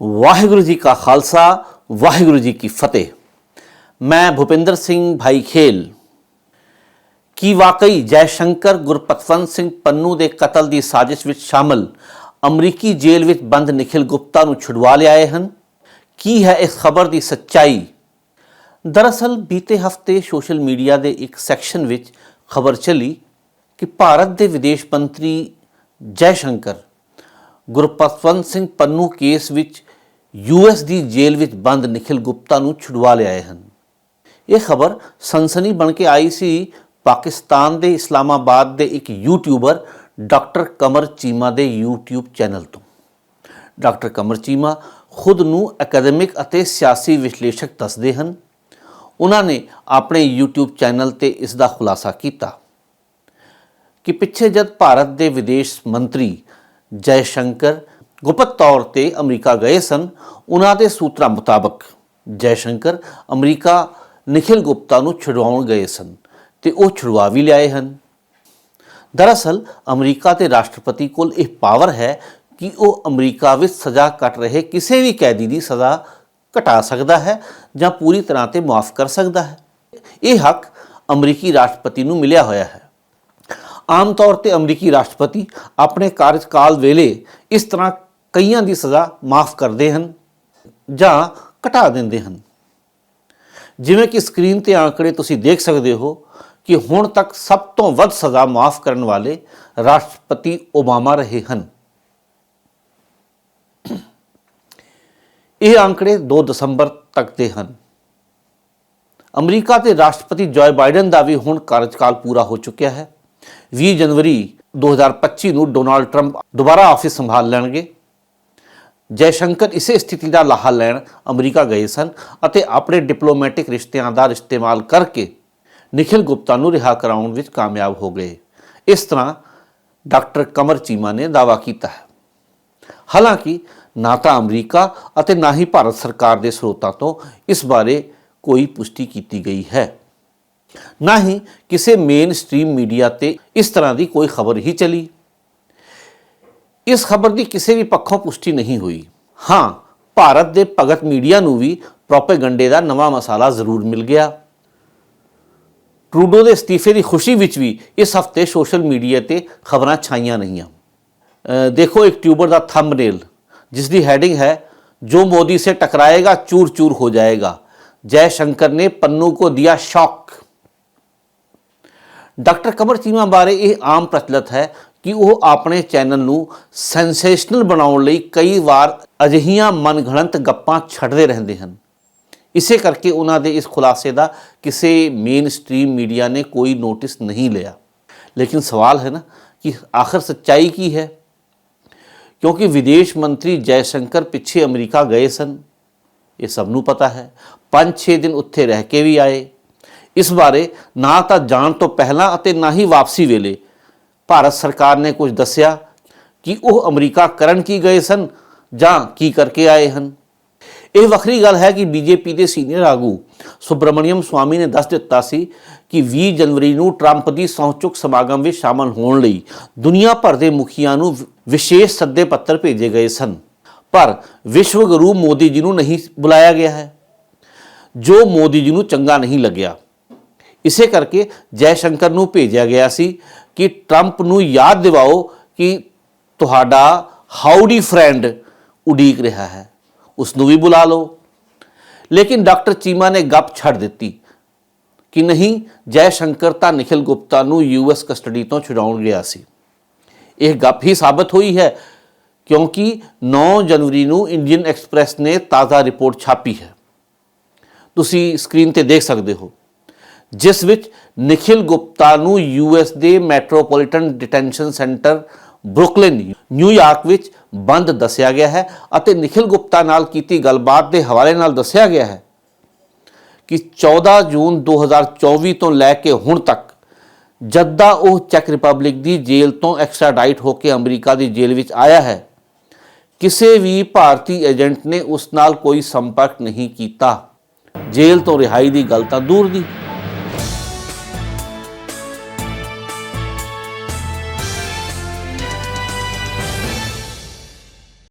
ਵਾਹਿਗੁਰੂ ਜੀ ਕਾ ਖਾਲਸਾ, ਵਾਹਿਗੁਰੂ ਜੀ ਕੀ ਫਤਿਹ। ਮੈਂ ਭੁਪਿੰਦਰ ਸਿੰਘ ਭਾਈ ਖੇਲ ਕੀ ਵਾਕਈ ਜੈ ਸ਼ੰਕਰ ਗੁਰਪਤਵੰਤ ਸਿੰਘ ਪੰਨੂ ਦੇ ਕਤਲ ਦੀ ਸਾਜ਼ਿਸ਼ ਵਿੱਚ ਸ਼ਾਮਲ ਅਮਰੀਕੀ ਜੇਲ੍ਹ ਵਿੱਚ ਬੰਦ ਨikhil ਗੁਪਤਾ ਨੂੰ ਛੁਡਵਾ ਲਿਆਏ ਹਨ? ਕੀ ਹੈ ਇਸ ਖਬਰ ਦੀ ਸੱਚਾਈ? ਦਰਅਸਲ ਬੀਤੇ ਹਫ਼ਤੇ ਸੋਸ਼ਲ ਮੀਡੀਆ ਦੇ ਇੱਕ ਸੈਕਸ਼ਨ ਵਿੱਚ ਖਬਰ ਚੱਲੀ ਕਿ ਭਾਰਤ ਦੇ ਵਿਦੇਸ਼ ਮੰਤਰੀ ਜੈ ਸ਼ੰਕਰ ਗੁਰਪਤਵੰਤ ਸਿੰਘ ਪੰਨੂ ਕੇਸ ਵਿੱਚ ਯੂਐਸ ਦੀ ਜੇਲ੍ਹ ਵਿੱਚ ਬੰਦ ਨikhil ਗੁਪਤਾ ਨੂੰ ਛੁਡਵਾ ਲਿਆਏ ਹਨ। ਇਹ ਖਬਰ ਸਨਸਨੀ ਬਣ ਕੇ ਆਈ ਸੀ। ਪਾਕਿਸਤਾਨ ਦੇ ਇਸਲਾਮਾਬਾਦ ਦੇ ਇੱਕ ਯੂਟਿਊਬਰ ਡਾਕਟਰ ਕਮਰ ਚੀਮਾ ਦੇ YouTube ਚੈਨਲ ਤੋਂ। ਡਾਕਟਰ ਕਮਰ ਚੀਮਾ ਖੁਦ ਨੂੰ ਅਕੈਡਮਿਕ ਅਤੇ ਸਿਆਸੀ ਵਿਸ਼ਲੇਸ਼ਕ ਦੱਸਦੇ ਹਨ। ਉਹਨਾਂ ਨੇ ਆਪਣੇ YouTube ਚੈਨਲ ਤੇ ਇਸ ਦਾ ਖੁਲਾਸਾ ਕੀਤਾ ਕਿ ਪਿੱਛੇ ਜਦ ਭਾਰਤ ਦੇ ਵਿਦੇਸ਼ ਮੰਤਰੀ ਜੈ ਸ਼ੰਕਰ ਗੁਪਤ ਤੌਰ ਤੇ ਅਮਰੀਕਾ ਗਏ ਸਨ। ਉਹਨਾਂ ਦੇ ਸੂਤਰਾਂ ਮੁਤਾਬਕ ਜੈਸ਼ੰਕਰ ਅਮਰੀਕਾ ਨikhil ਗੁਪਤਾ ਨੂੰ ਛੁਡਵਾਉਣ ਗਏ ਸਨ ਤੇ ਉਹ ਛੁਡਵਾ ਵੀ ਲਿਆਏ ਹਨ। ਦਰਅਸਲ ਅਮਰੀਕਾ ਦੇ ਰਾਸ਼ਟਰਪਤੀ ਕੋਲ ਇਹ ਪਾਵਰ ਹੈ ਕਿ ਉਹ ਅਮਰੀਕਾ ਵਿੱਚ ਸਜ਼ਾ ਕੱਟ ਰਹੇ ਕਿਸੇ ਵੀ ਕੈਦੀ ਦੀ ਸਜ਼ਾ ਘਟਾ ਸਕਦਾ ਹੈ ਜਾਂ ਪੂਰੀ ਤਰ੍ਹਾਂ ਤੇ ਮਾਫ ਕਰ ਸਕਦਾ ਹੈ। ਇਹ ਹੱਕ ਅਮਰੀਕੀ ਰਾਸ਼ਟਰਪਤੀ ਨੂੰ ਮਿਲਿਆ ਹੋਇਆ ਹੈ। ਆਮ ਤੌਰ ਤੇ ਅਮਰੀਕੀ ਰਾਸ਼ਟਰਪਤੀ ਆਪਣੇ ਕਾਰਜਕਾਲ ਵੇਲੇ ਇਸ ਤਰ੍ਹਾਂ ਕਈਆਂ ਦੀ ਸਜ਼ਾ ਮਾਫ ਕਰਦੇ ਹਨ ਜਾਂ ਘਟਾ ਦਿੰਦੇ ਹਨ। ਜਿਵੇਂ ਕਿ ਸਕਰੀਨ ਤੇ ਆંકੜੇ ਤੁਸੀਂ ਦੇਖ ਸਕਦੇ ਹੋ ਕਿ ਹੁਣ ਤੱਕ ਸਭ ਤੋਂ ਵੱਧ ਸਜ਼ਾ ਮਾਫ ਕਰਨ ਵਾਲੇ ਰਾਸ਼ਟਰਪਤੀ ਓਬਾਮਾ ਰਹੇ ਹਨ। ਇਹ ਆંકੜੇ 2 ਦਸੰਬਰ ਤੱਕ ਦੇ ਹਨ। ਅਮਰੀਕਾ ਦੇ ਰਾਸ਼ਟਰਪਤੀ ਜੋਏ ਬਾਈਡਨ ਦਾ ਵੀ ਹੁਣ ਕਾਰਜਕਾਲ ਪੂਰਾ ਹੋ ਚੁੱਕਿਆ ਹੈ। 20 ਜਨਵਰੀ 2025 ਨੂੰ ਡੋਨਾਲਡ ਟਰੰਪ ਦੁਬਾਰਾ ਆਫਿਸ ਸੰਭਾਲ ਲੈਣਗੇ। ਜੈਸ਼ੰਕਰ ਇਸੇ ਸਥਿਤੀ ਦਾ ਲਾਹਾ ਲੈਣ ਅਮਰੀਕਾ ਗਏ ਸਨ ਅਤੇ ਆਪਣੇ ਡਿਪਲੋਮੈਟਿਕ ਰਿਸ਼ਤਿਆਂ ਦਾ ਇਸਤੇਮਾਲ ਕਰਕੇ ਨikhil ਗੁਪਤਾ ਨੂੰ ਰਿਹਾ ਕਰਾਉਣ ਵਿੱਚ ਕਾਮਯਾਬ ਹੋ ਗਏ। ਇਸ ਤਰ੍ਹਾਂ ਡਾਕਟਰ ਕਮਰ ਚੀਮਾ ਨੇ ਦਾਅਵਾ ਕੀਤਾ ਹੈ। ਹਾਲਾਂਕਿ ਨਾ ਤਾਂ ਅਮਰੀਕਾ ਅਤੇ ਨਾ ਹੀ ਭਾਰਤ ਸਰਕਾਰ ਦੇ ਸਰੋਤਾਂ ਤੋਂ ਇਸ ਬਾਰੇ ਕੋਈ ਪੁਸ਼ਟੀ ਕੀਤੀ ਗਈ ਹੈ। ਨਾ ਹੀ ਕਿਸੇ ਮੇਨ ਸਟ੍ਰੀਮ ਮੀਡੀਆ ਤੇ ਇਸ ਤਰ੍ਹਾਂ ਦੀ ਕੋਈ ਖਬਰ ਹੀ ਚਲੀ। ਇਸ ਖਬਰ ਦੀ ਕਿਸੇ ਵੀ ਪੱਖੋਂ ਪੁਸ਼ਟੀ ਨਹੀਂ ਹੋਈ। ਹਾਂ, ਭਾਰਤ ਦੇ ਭਗਤ ਮੀਡੀਆ ਨੂੰ ਵੀ ਪ੍ਰੋਪਾਗੈਂਡੇ ਦਾ ਨਵਾਂ ਮਸਾਲਾ ਜ਼ਰੂਰ ਮਿਲ ਗਿਆ। ਟਰੂਡੋ ਦੇ ਅਸਤੀਫੇ ਦੀ ਖੁਸ਼ੀ ਵਿੱਚ ਵੀ ਇਸ ਹਫ਼ਤੇ ਸੋਸ਼ਲ ਮੀਡੀਆ ਤੇ ਖਬਰਾਂ ਛਾਈਆਂ ਰਹੀਆਂ। ਦੇਖੋ ਇੱਕ ਟਿਊਬਰ ਦਾ ਥੰਬਨੇਲ, ਜਿਸ ਦੀ ਹੈਡਿੰਗ ਹੈ, ਜੋ ਮੋਦੀ ਸੇ ਟਕਰਾਏਗਾ, ਚੂਰ-ਚੂਰ ਹੋ ਜਾਏਗਾ। ਜੈ ਸ਼ੰਕਰ ਨੇ ਪੰਨੂ ਕੋ ਦਿਆ ਸ਼ੌਕ। ਡਾਕਟਰ ਕਮਰ ਚੀਮਾ ਬਾਰੇ ਇਹ ਆਮ ਪ੍ਰਚਲਿਤ ਹੈ ਕਿ ਉਹ ਆਪਣੇ ਚੈਨਲ ਨੂੰ ਸੈਂਸੇਸ਼ਨਲ ਬਣਾਉਣ ਲਈ ਕਈ ਵਾਰ ਅਜਿਹੀਆਂ ਮਨਗਣੰਤ ਗੱਪਾਂ ਛੱਡਦੇ ਰਹਿੰਦੇ ਹਨ। ਇਸੇ ਕਰਕੇ ਉਹਨਾਂ ਦੇ ਇਸ ਖੁਲਾਸੇ ਦਾ ਕਿਸੇ ਮੇਨ ਸਟ੍ਰੀਮ ਮੀਡੀਆ ਨੇ ਕੋਈ ਨੋਟਿਸ ਨਹੀਂ ਲਿਆ। ਲੇਕਿਨ ਸਵਾਲ ਹੈ ਨਾ ਕਿ ਆਖਰ ਸੱਚਾਈ ਕੀ ਹੈ? ਕਿਉਂਕਿ ਵਿਦੇਸ਼ ਮੰਤਰੀ ਜੈਸ਼ੰਕਰ ਪਿੱਛੇ ਅਮਰੀਕਾ ਗਏ ਸਨ। ਇਹ ਸਭ ਨੂੰ ਪਤਾ ਹੈ। 5-6 ਦਿਨ ਉੱਥੇ ਰਹਿ ਕੇ ਵੀ ਆਏ। ਇਸ ਬਾਰੇ ਨਾ ਤਾਂ ਜਾਣ ਤੋਂ ਪਹਿਲਾਂ ਅਤੇ ਨਾ ਹੀ ਵਾਪਸੀ ਵੇਲੇ ਭਾਰਤ ਸਰਕਾਰ ਨੇ ਕੁਝ ਦੱਸਿਆ ਕਿ ਉਹ ਅਮਰੀਕਾ ਕਰਨ ਕੀ ਗਏ ਸਨ ਜਾਂ ਕੀ ਕਰਕੇ ਆਏ ਹਨ। ਇਹ ਵੱਖਰੀ ਗੱਲ ਹੈ ਕਿ ਬੀਜੇਪੀ ਦੇ ਸੀਨੀਅਰ ਆਗੂ ਸੁਬਰਮਣੀਅਮ ਸਵਾਮੀ ਨੇ ਦੱਸ ਦਿੱਤਾ ਸੀ ਕਿ 20 ਜਨਵਰੀ ਨੂੰ ਟਰੰਪ ਦੀ ਸਹੁੰ ਸਮਾਗਮ ਵਿੱਚ ਸ਼ਾਮਲ ਹੋਣ ਲਈ ਦੁਨੀਆ ਭਰ ਦੇ ਮੁਖੀਆਂ ਨੂੰ ਵਿਸ਼ੇਸ਼ ਸੱਦੇ ਪੱਤਰ ਭੇਜੇ ਗਏ ਸਨ। ਪਰ ਵਿਸ਼ਵ ਗੁਰੂ ਮੋਦੀ ਜੀ ਨੂੰ ਨਹੀਂ ਬੁਲਾਇਆ ਗਿਆ ਹੈ। ਜੋ ਮੋਦੀ ਜੀ ਨੂੰ ਚੰਗਾ ਨਹੀਂ ਲੱਗਿਆ। ਇਸੇ ਕਰਕੇ ਜੈ ਸ਼ੰਕਰ ਨੂੰ ਭੇਜਿਆ ਗਿਆ ਸੀ ਕਿ ਟਰੰਪ ਨੂੰ ਯਾਦ ਦਿਵਾਓ ਕਿ ਤੁਹਾਡਾ ਹਾਊਡੀ ਫਰੈਂਡ ਉਡੀਕ ਰਿਹਾ ਹੈ। ਉਸ ਨੂੰ ਵੀ ਬੁਲਾ ਲਓ। ਲੇਕਿਨ ਡਾਕਟਰ ਚੀਮਾ ਨੇ ਗੱਪ ਛੱਡ ਦਿੱਤੀ ਕਿ ਨਹੀਂ ਜੈ ਸ਼ੰਕਰ ਤਾਂ ਨikhil ਗੁਪਤਾ ਨੂੰ ਯੂਐਸ ਕਸਟਡੀ ਤੋਂ ਛੁਡਾਉਣ ਗਿਆ ਸੀ। ਇਹ ਗੱਪ ਹੀ ਸਾਬਤ ਹੋਈ ਹੈ ਕਿਉਂਕਿ 9 ਜਨਵਰੀ ਨੂੰ ਇੰਡੀਅਨ ਐਕਸਪ੍ਰੈਸ ਨੇ ਤਾਜ਼ਾ ਰਿਪੋਰਟ ਛਾਪੀ ਹੈ। ਤੁਸੀਂ ਸਕਰੀਨ ਤੇ ਦੇਖ ਸਕਦੇ ਹੋ। ਜਿਸ ਵਿੱਚ ਨikhil ਗੁਪਤਾ ਨੂੰ ਯੂਐਸ ਦੇ metropolitan detention centre Brooklyn New York ਵਿੱਚ ਬੰਦ ਦੱਸਿਆ ਗਿਆ ਹੈ ਅਤੇ ਨikhil ਗੁਪਤਾ ਨਾਲ ਕੀਤੀ ਗੱਲਬਾਤ ਦੇ ਹਵਾਲੇ ਨਾਲ ਦੱਸਿਆ ਗਿਆ ਹੈ ਕਿ 14 ਜੂਨ 2024 ਤੋਂ ਲੈ ਕੇ ਹੁਣ ਤੱਕ ਜਦ ਉਹ ਚੈਕ ਰਿਪਬਲਿਕ ਦੀ ਜੇਲ੍ਹ ਤੋਂ ਐਕਸਟ੍ਰਾਡਾਈਟ ਹੋ ਕੇ ਅਮਰੀਕਾ ਦੀ ਜੇਲ੍ਹ ਵਿੱਚ ਆਇਆ ਹੈ, ਕਿਸੇ ਵੀ ਭਾਰਤੀ ਏਜੰਟ ਨੇ ਉਸ ਨਾਲ ਕੋਈ ਸੰਪਰਕ ਨਹੀਂ ਕੀਤਾ। ਜੇਲ੍ਹ ਤੋਂ ਰਿਹਾਈ ਦੀ ਗੱਲ ਤਾਂ ਦੂਰ ਦੀ।